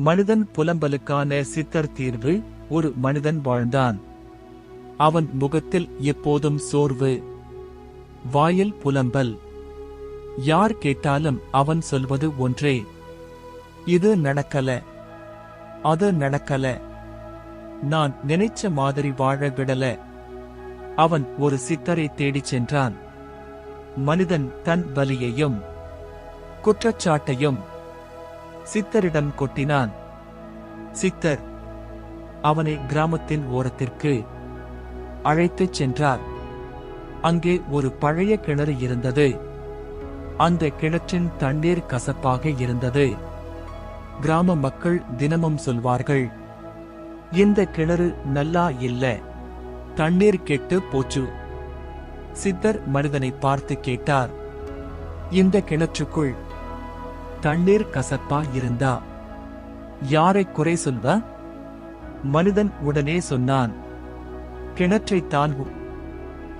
மனிதன் புலம்பலுக்கான சித்தர் தீர்வு ஒரு மனிதன் வாழ்ந்தான். அவன் முகத்தில் எப்போதும் சோர்வு. வாயில் புலம்பல். யார் கேட்டாலும் அவன் சொல்வது ஒன்றே. இது நடக்கல. அது நடக்கல. நான் நினைச்ச மாதிரி வாழ விடல. அவன் ஒரு சித்தரை தேடிச் சென்றான். மனிதன் தன் வலியையும் குற்றச்சாட்டையும் சித்தரிடம் கொட்டினான். சித்தர் அவனை கிராமத்தின் ஓரத்திற்கு அழைத்துச் சென்றார். அங்கே ஒரு பழைய கிணறு இருந்தது. அந்த கிணற்றின் தண்ணீர் கசப்பாக இருந்தது. கிராம மக்கள் தினமும் சொல்வார்கள் இந்த கிணறு நல்லா இல்ல தண்ணீர் கெட்டு போச்சு. சித்தர் மனிதனை பார்த்து கேட்டார் இந்த கிணற்றுக்குள் தண்ணீர் கசப்பா இருந்தா? யாரை குறை சொல்வ? மனிதன் உடனே சொன்னான் கிணற்றைத் தான்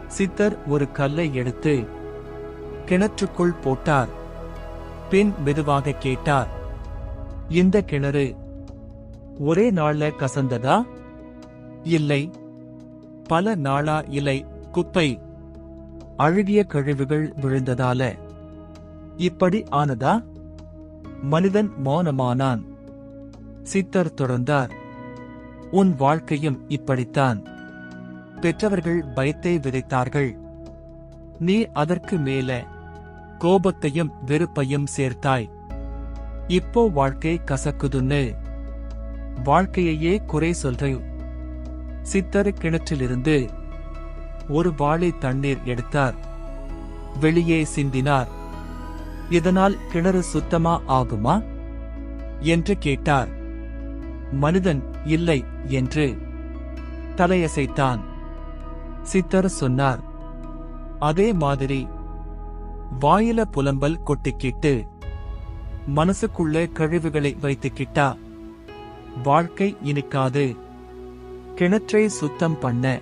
சித்தர் ஒரு கல்லை எடுத்து கிணற்றுக்குள் போட்டார். பின் மெதுவாக கேட்டார் இந்த கிணறு ஒரே நாள்ல கசந்ததா? இல்லை பல நாளா இலை குப்பை அழுகிய கழிவுகள் விழுந்ததால. இப்படி ஆனதா? மனிதன் மௌனமானான். சித்தர் தொடர்ந்தார். உன் வாழ்க்கையும் இப்படித்தான். பெற்றவர்கள் பயத்தை விதைத்தார்கள். நீ அதற்கு மேல கோபத்தையும் வெறுப்பையும் சேர்த்தாய். இப்போ வாழ்க்கை கசக்குதுன்னு. வாழ்க்கையையே குறை சொல்றை சித்தர் கிணற்றிலிருந்து ஒரு வாழை தண்ணீர் எடுத்தார். வெளியே சிந்தினார். இதனால் கிணறு சுத்தமா ஆகுமா? என்று கேட்டார். மனிதன் இல்லை என்று. தலையசைத்தான். சித்தர் சொன்னார். அதே மாதிரி வாயில புலம்பல் கொட்டிக்கிட்டு மனசுக்குள்ள கழிவுகளை வைத்துக்கிட்டா வாழ்க்கை இனிக்காது. கிணற்றை சுத்தம் பண்ண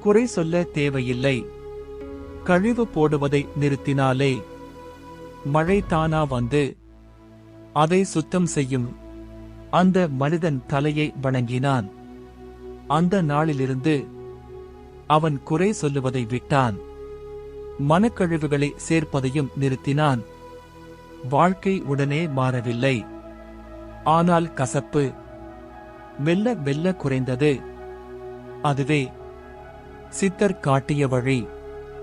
குறை சொல்ல தேவையில்லை. கழிவு போடுவதை நிறுத்தினாலே மழை தானா வந்து அதை சுத்தம் செய்யும். அந்த மனிதன் தலையை வணங்கினான். அந்த நாளிலிருந்து அவன் குறை சொல்லுவதை விட்டான். மனக்கழிவுகளை சேர்ப்பதையும் நிறுத்தினான். வாழ்க்கை உடனே மாறவில்லை. ஆனால் கசப்பு மெல்ல மெல்ல குறைந்தது. அதுவே சித்தர் காட்டிய வழி.